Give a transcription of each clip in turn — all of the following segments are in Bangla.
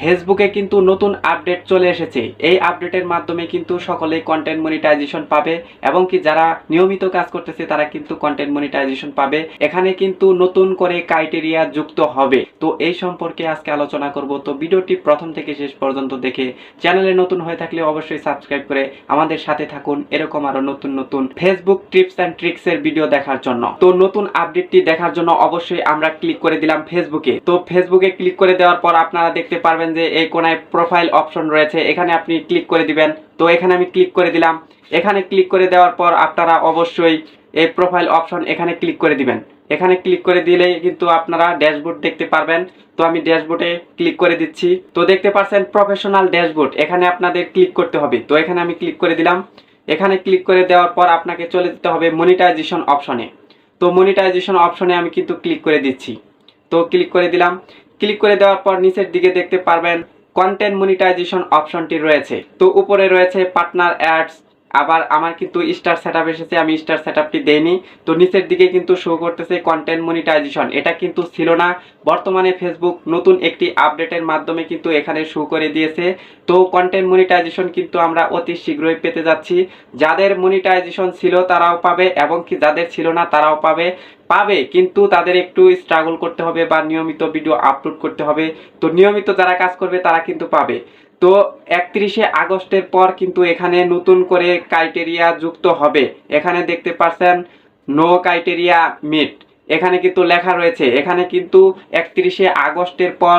ফেসবুকে কিন্তু নতুন আপডেট চলে এসেছে। এই আপডেটের মাধ্যমে কিন্তু সকলেই কন্টেন্ট মনিটাইজেশন পাবে এবং কি যারা নিয়মিত কাজ করতেছে তারা কিন্তু কন্টেন্ট মনিটাইজেশন পাবে। এখানে কিন্তু নতুন করে ক্রাইটেরিয়া যুক্ত হবে। তো এই সম্পর্কে আজকে আলোচনা করব। তো ভিডিওটি প্রথম থেকে শেষ পর্যন্ত দেখে চ্যানেলে নতুন হয়ে থাকলে অবশ্যই সাবস্ক্রাইব করে আমাদের সাথে থাকুন। এরকম আরও নতুন নতুন ফেসবুক টিপস অ্যান্ড ট্রিক্স এর ভিডিও দেখার জন্য। তো নতুন আপডেটটি দেখার জন্য অবশ্যই আমরা ক্লিক করে দিলাম ফেসবুকে তো ফেসবুকে ক্লিক করে দেওয়ার পর আপনারা দেখতে পারবেন যে এই কোনায় প্রোফাইল অপশন রয়েছে এখানে আপনি ক্লিক করে দিবেন তো এখানে আমি ক্লিক করে দিলাম এখানে ক্লিক করে দেওয়ার পর আপনারা অবশ্যই এই প্রোফাইল অপশন এখানে ক্লিক করে দিবেন এখানে ক্লিক করে দিলে কিন্তু আপনারা ড্যাশবোর্ড দেখতে পারবেন তো আমি ড্যাশবোর্ডে ক্লিক করে দিচ্ছি তো দেখতে পাচ্ছেন প্রফেশনাল ড্যাশবোর্ড এখানে আপনাদের ক্লিক করতে হবে তো এখানে আমি ক্লিক করে দিলাম এখানে ক্লিক করে দেওয়ার পর আপনাকে চলে যেতে হবে মনিটাইজেশন অপশনে তো মনিটাইজেশন অপশনে আমি কিন্তু ক্লিক করে দিচ্ছি তো ক্লিক করে দিলাম ক্লিক করে দেওয়ার পর নিচের দিকে দেখতে পারবেন কন্টেন্ট মনিটাইজেশন অপশনটি রয়েছে। তো উপরে রয়েছে পার্টনার অ্যাডস আবার আমার কিন্তু স্টার সেটআপ এসেছে, আমি স্টার সেটআপটি দেইনি। তো নিচের দিকে কিন্তু শো করতেছে কন্টেন্ট মনিটাইজেশন এটা কিন্তু ছিল না। বর্তমানে ফেসবুক নতুন একটি আপডেটের মাধ্যমে কিন্তু এখানে শো করে দিয়েছে। তো কন্টেন্ট মনিটাইজেশন কিন্তু আমরা অতি শীঘ্রই পেতে যাচ্ছি। যাদের মনিটাইজেশন ছিল তারাও পাবে, এবং কি যাদের ছিল না তারাও পাবে। পাবে, কিন্তু তাদের একটু স্ট্রাগল করতে হবে বা নিয়মিত ভিডিও আপলোড করতে হবে। তো নিয়মিত যারা কাজ করবে তারা কিন্তু পাবে। তো একত্রিশে আগস্টের পর কিন্তু এখানে নতুন করে ক্রাইটেরিয়া যুক্ত হবে। এখানে দেখতে পাচ্ছেন নো ক্রাইটেরিয়া মিট এখানে কিন্তু লেখা রয়েছে। এখানে কিন্তু একত্রিশে আগস্টের পর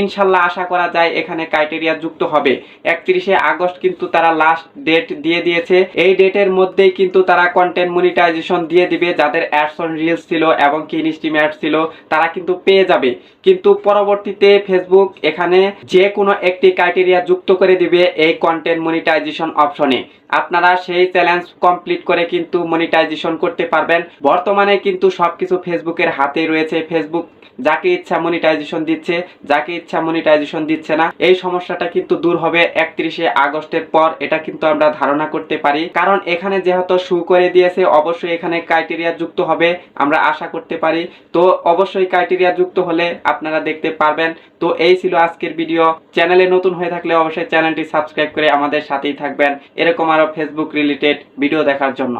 ইনশাল্লাহ আশা করা যায় এখানে ক্রাইটেরিয়া যুক্ত হবে। একত্রিশে আগস্ট কিন্তু তারা লাস্ট ডেট দিয়ে দিয়েছে। এই ডেটের মধ্যেই কিন্তু তারা কন্টেন্ট মনিটাইজেশন দিয়ে দিবে, যাদের অ্যাডস অন রিলস ছিল এবং কি ইনস্টিম অ্যাডস ছিল, তারা কিন্তু পেয়ে যাবে। কিন্তু পরবর্তীতে ফেসবুক এখানে যে কোনো একটি ক্রাইটেরিয়া যুক্ত করে দিবে এই কন্টেন্ট মনিটাইজেশন অপশনে আপনারা সেই চ্যালেঞ্জ কমপ্লিট করে কিন্তু মনিটাইজেশন করতে পারবেন। বর্তমানে কিন্তু সবকিছু ফেসবুকের হাতে রয়েছে। ফেসবুক যাকে ইচ্ছা মনিটাইজেশন দিচ্ছে, যাকে ইচ্ছা মনিটাইজেশন দিচ্ছে না। এই সমস্যাটা কিন্তু দূর হবে একত্রিশে আগস্টের পর, এটা কিন্তু আমরা ধারণা করতে পারি। কারণ এখানে যেহেতু শু করে দিয়েছে, অবশ্যই এখানে ক্রাইটেরিয়া যুক্ত হবে, আমরা আশা করতে পারি। তো অবশ্যই ক্রাইটেরিয়া যুক্ত হলে আপনারা দেখতে পারবেন। তো এই ছিল আজকের ভিডিও চ্যানেলে নতুন হয়ে থাকলে অবশ্যই চ্যানেলটি সাবস্ক্রাইব করে আমাদের সাথেই থাকবেন। এরকম আরও ফেসবুক রিলেটেড ভিডিও দেখার জন্য।